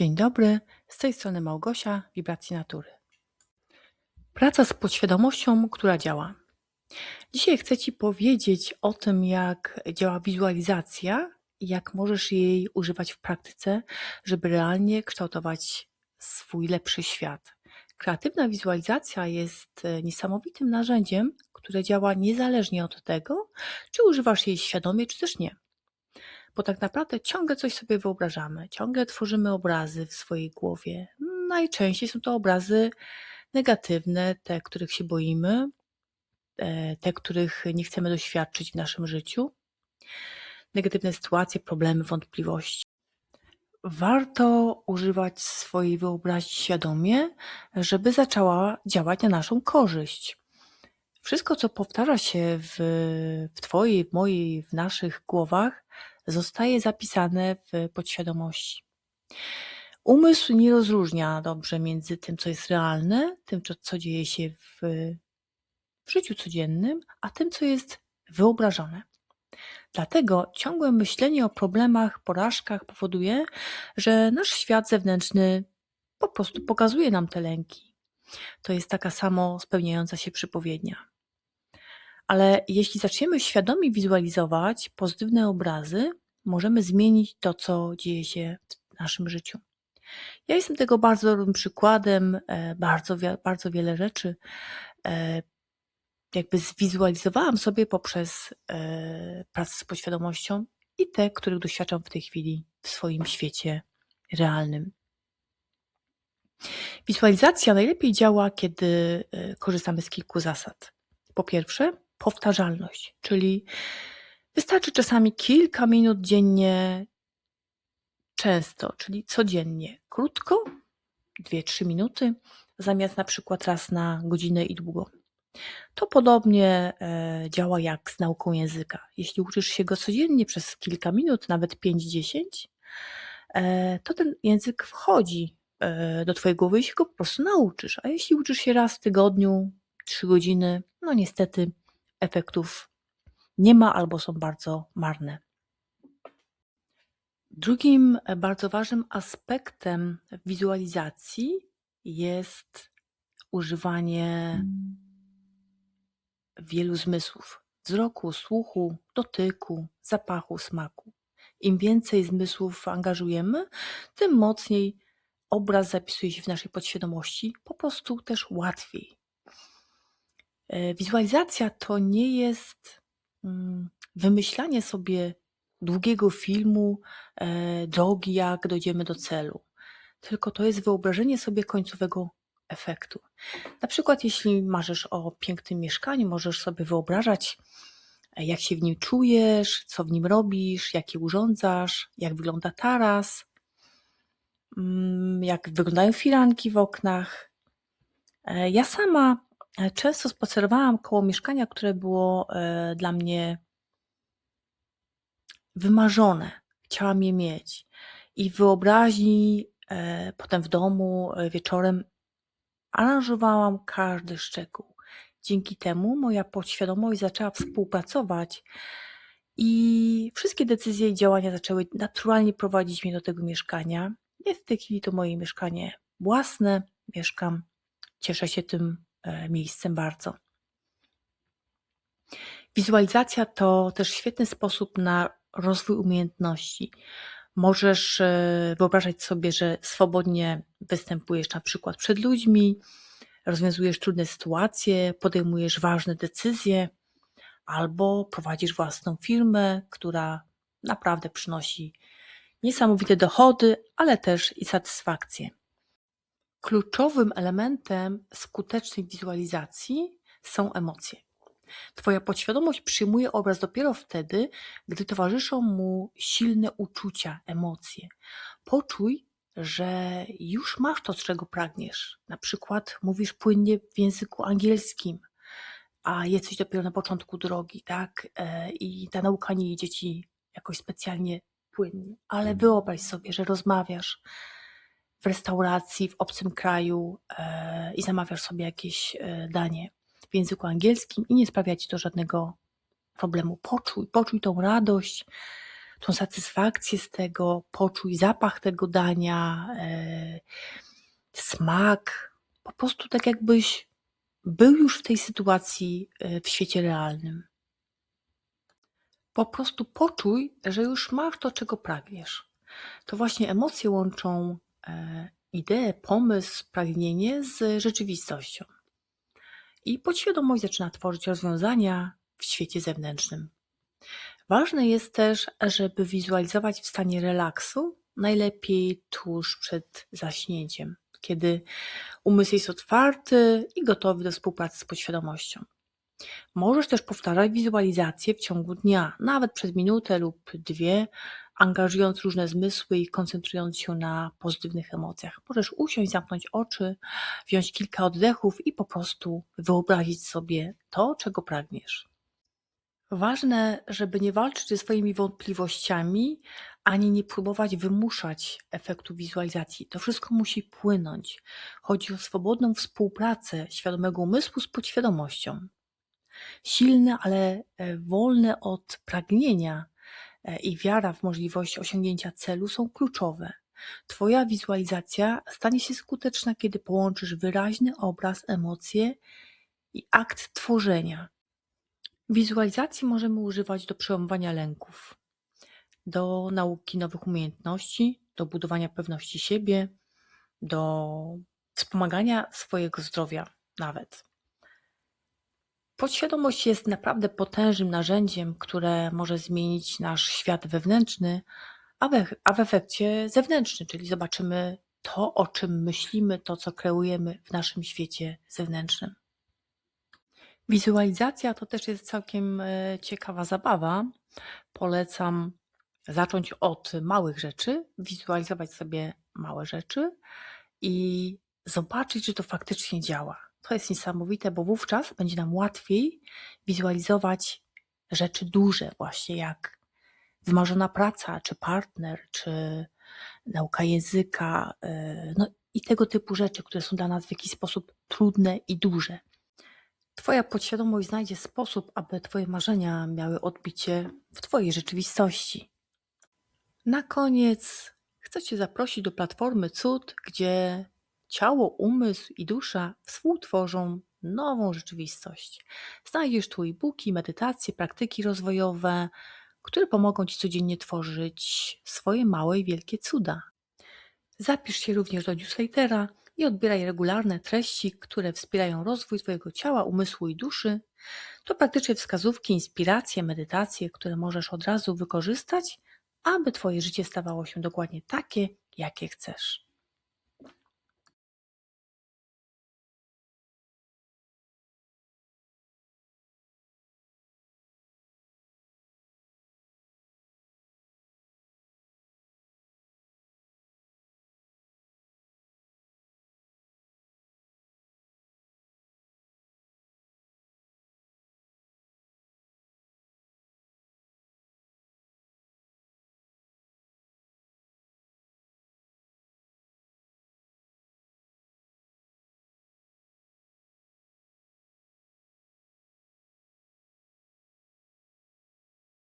Dzień dobry, z tej strony Małgosia, Wibracji Natury. Praca z podświadomością, która działa. Dzisiaj chcę Ci powiedzieć o tym, jak działa wizualizacja i jak możesz jej używać w praktyce, żeby realnie kształtować swój lepszy świat. Kreatywna wizualizacja jest e, niesamowitym narzędziem, które działa niezależnie od tego, czy używasz jej świadomie, czy też nie bo tak naprawdę ciągle coś sobie wyobrażamy, ciągle tworzymy obrazy w swojej głowie. Najczęściej są to obrazy negatywne, te, których się boimy, e, te, których nie chcemy doświadczyć w naszym życiu. Negatywne sytuacje, problemy, wątpliwości. Warto używać swojej wyobraźni świadomie, żeby zaczęła działać na naszą korzyść. Wszystko, co powtarza się w, w Twojej, w mojej, w naszych głowach, zostaje zapisane w podświadomości. Umysł nie rozróżnia dobrze między tym, co jest realne, tym, co dzieje się w, w życiu codziennym, a tym, co jest wyobrażone. Dlatego ciągłe myślenie o problemach, porażkach powoduje, że nasz świat zewnętrzny po prostu pokazuje nam te lęki. To jest taka samo spełniająca się przypowiednia. Ale jeśli zaczniemy świadomie wizualizować pozytywne obrazy, możemy zmienić to, co dzieje się w naszym życiu. Ja jestem tego bardzo dobrym przykładem. E, bardzo, bardzo wiele rzeczy e, jakby zwizualizowałam sobie poprzez e, pracę z podświadomością i te, których doświadczam w tej chwili w swoim świecie realnym. Wizualizacja najlepiej działa, kiedy korzystamy z kilku zasad. Po pierwsze, powtarzalność, czyli wystarczy czasami kilka minut dziennie, często, czyli codziennie, krótko, dwie, trzy minuty, zamiast na przykład raz na godzinę i długo. To podobnie e, działa jak z nauką języka. Jeśli uczysz się go codziennie przez kilka minut, nawet 5-10, e, to ten język wchodzi e, do Twojej głowy i się go po prostu nauczysz. A jeśli uczysz się raz w tygodniu, 3 godziny, no niestety efektów nie ma albo są bardzo marne. Drugim e, bardzo ważnym aspektem wizualizacji jest używanie wielu zmysłów: wzroku, słuchu, dotyku, zapachu, smaku. Im więcej zmysłów angażujemy, tym mocniej obraz zapisuje się w naszej podświadomości, po prostu też łatwiej. E, wizualizacja to nie jest mm, wymyślanie sobie długiego filmu, e, drogi, jak dojdziemy do celu, tylko to jest wyobrażenie sobie końcowego efektu. Na przykład, jeśli marzysz o pięknym mieszkaniu, możesz sobie wyobrażać, e, jak się w nim czujesz, co w nim robisz, jak je urządzasz, jak wygląda taras, mm, jak wyglądają firanki w oknach. Ja sama często spacerowałam koło mieszkania, które było e, dla mnie wymarzone. Chciałam je mieć. I w wyobraźni, e, potem w domu, wieczorem aranżowałam każdy szczegół. Dzięki temu moja podświadomość zaczęła współpracować i wszystkie decyzje i działania zaczęły naturalnie prowadzić mnie do tego mieszkania. Jest w tej chwili to moje mieszkanie własne, mieszkam, cieszę się tym E, miejscem bardzo. Wizualizacja to też świetny sposób na rozwój umiejętności. Możesz e, wyobrażać sobie, że swobodnie występujesz na przykład przed ludźmi, rozwiązujesz trudne sytuacje, podejmujesz ważne decyzje, albo prowadzisz własną firmę, która naprawdę przynosi niesamowite dochody, ale też i satysfakcję. Kluczowym elementem skutecznej wizualizacji są emocje. Twoja podświadomość przyjmuje obraz dopiero wtedy, gdy towarzyszą mu silne uczucia, emocje. Poczuj, że już masz to, czego pragniesz. Na przykład mówisz płynnie w języku angielskim, a jesteś dopiero na początku drogi, tak? E, I ta nauka nie idzie ci jakoś specjalnie płynnie, ale wyobraź sobie, że rozmawiasz w restauracji w obcym kraju e, i zamawiasz sobie jakieś e, danie w języku angielskim i nie sprawia ci to żadnego problemu. Poczuj, poczuj tą radość, tą satysfakcję z tego, poczuj zapach tego dania, e, smak. Po prostu tak jakbyś był już w tej sytuacji w świecie realnym. Po prostu poczuj, że już masz to, czego pragniesz. To właśnie emocje łączą ideę, pomysł, pragnienie z rzeczywistością. I podświadomość zaczyna tworzyć rozwiązania w świecie zewnętrznym. Ważne jest też, żeby wizualizować w stanie relaksu, najlepiej tuż przed zaśnięciem, kiedy umysł jest otwarty i gotowy do współpracy z podświadomością. Możesz też powtarzać wizualizację w ciągu dnia, nawet przez minutę lub dwie, angażując różne zmysły i koncentrując się na pozytywnych emocjach. Możesz usiąść, zamknąć oczy, wziąć kilka oddechów i po prostu wyobrazić sobie to, czego pragniesz. Ważne, żeby nie walczyć ze swoimi wątpliwościami, ani nie próbować wymuszać efektu wizualizacji. To wszystko musi płynąć. Chodzi o swobodną współpracę świadomego umysłu z podświadomością. Silne, ale e, wolne od pragnienia e, i wiara w możliwość osiągnięcia celu są kluczowe. Twoja wizualizacja stanie się skuteczna, kiedy połączysz wyraźny obraz, emocje i akt tworzenia. Wizualizacji możemy używać do przełamywania lęków, do nauki nowych umiejętności, do budowania pewności siebie, do wspomagania swojego zdrowia nawet. Podświadomość jest naprawdę potężnym narzędziem, które może zmienić nasz świat wewnętrzny, a w, a w efekcie zewnętrzny, czyli zobaczymy to, o czym myślimy, to, co kreujemy w naszym świecie zewnętrznym. Wizualizacja to też jest całkiem e, ciekawa zabawa. Polecam zacząć od małych rzeczy, wizualizować sobie małe rzeczy i zobaczyć, czy to faktycznie działa. To jest niesamowite, bo wówczas będzie nam łatwiej wizualizować rzeczy duże, właśnie jak wymarzona praca, czy partner, czy nauka języka, e, no i tego typu rzeczy, które są dla nas w jakiś sposób trudne i duże. Twoja podświadomość znajdzie sposób, aby Twoje marzenia miały odbicie w Twojej rzeczywistości. Na koniec chcę Cię zaprosić do platformy Cud, gdzie ciało, umysł i dusza współtworzą nową rzeczywistość. Znajdziesz tu e-booki, medytacje, praktyki rozwojowe, które pomogą Ci codziennie tworzyć swoje małe i wielkie cuda. Zapisz się również do newslettera i odbieraj regularne treści, które wspierają rozwój Twojego ciała, umysłu i duszy. To praktycznie wskazówki, inspiracje, medytacje, które możesz od razu wykorzystać, aby Twoje życie stawało się dokładnie takie, jakie chcesz.